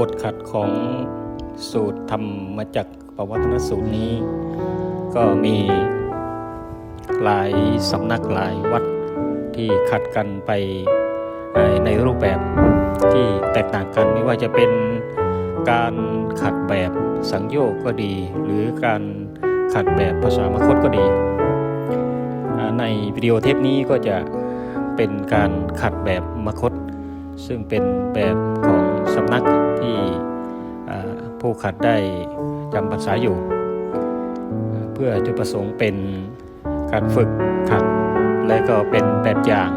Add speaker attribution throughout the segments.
Speaker 1: บทขัดของสูตรทำมาจากปวัตนสูตรนี้ ก็มีหลายสำนักหลายวัดที่ขัดกันไปในรูปแบบที่แตกต่างกันไม่ว่าจะเป็นการขัดแบบสังโยกก็ดี หรือการขัดแบบภาษามคตก็ดี ในวิดีโอเทปนี้ก็จะเป็นการขัดแบบมคต ซึ่งเป็นแบบของ สำนักที่ผู้ขัดได้จำภาษาอยู่ เพื่อจุดประสงค์เป็นการฝึกขัด และก็เป็นแบบอย่าง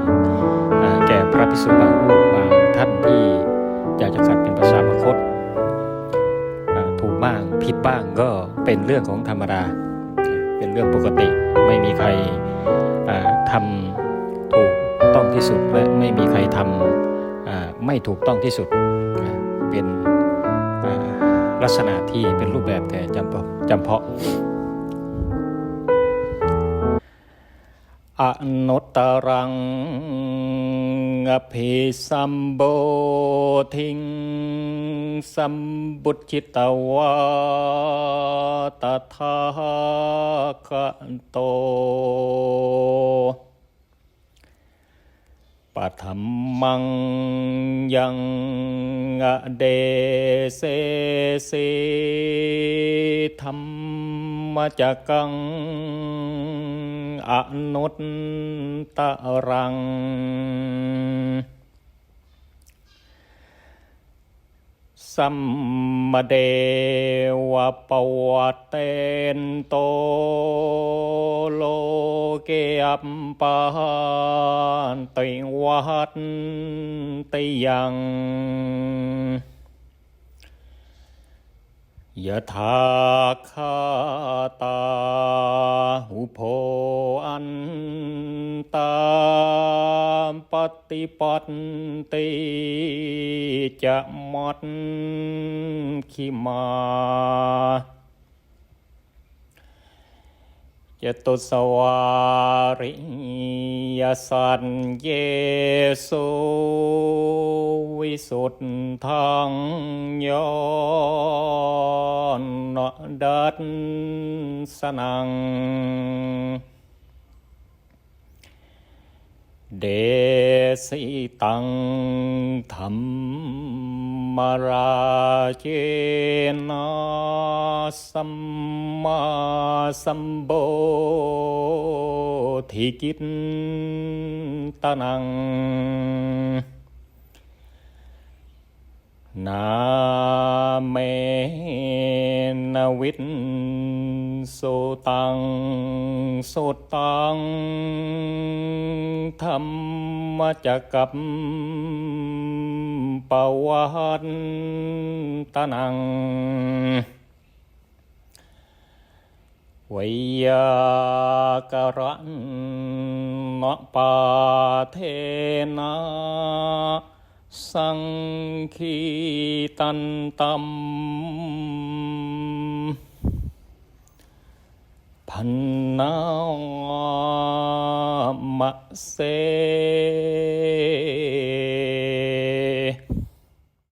Speaker 1: แก่พระภิกษุบางรูปบางท่านที่อยากจะขัดเป็นภาษามคตถูกบ้างผิดบ้างก็เป็นเรื่องของธรรมดา เป็นเรื่องปกติไม่มีใครทำถูกต้องที่สุดและไม่มีใครทำไม่ถูกต้องที่สุด เป็นลักษณะที่เป็นรูปแบบแต่จำเพาะจำเพาะอนุตตรังอภิสัมโบทิงสัมบุจิตวาตถาคโต ปัทมมังยังอะเดเสสีธรรมจักังอนุตตรัง สัมมเดวะปวตเตนโต เกอัปปานติวัตติยังยะถาคาตาหุโพอันตามปฏิปัตติจะมัดขิมา จตุสวาริยสันเยสุวิสุทธังยอนดัตสนัง เดสิตังธรรม มราเจนะสัมมาสัมโบธิกิตตนัง นาเมนวินสุตังสุตังธรรมจักกับ ปวันตนังวยากรันนปาเทนะสังคีตันตัมพันนามะเส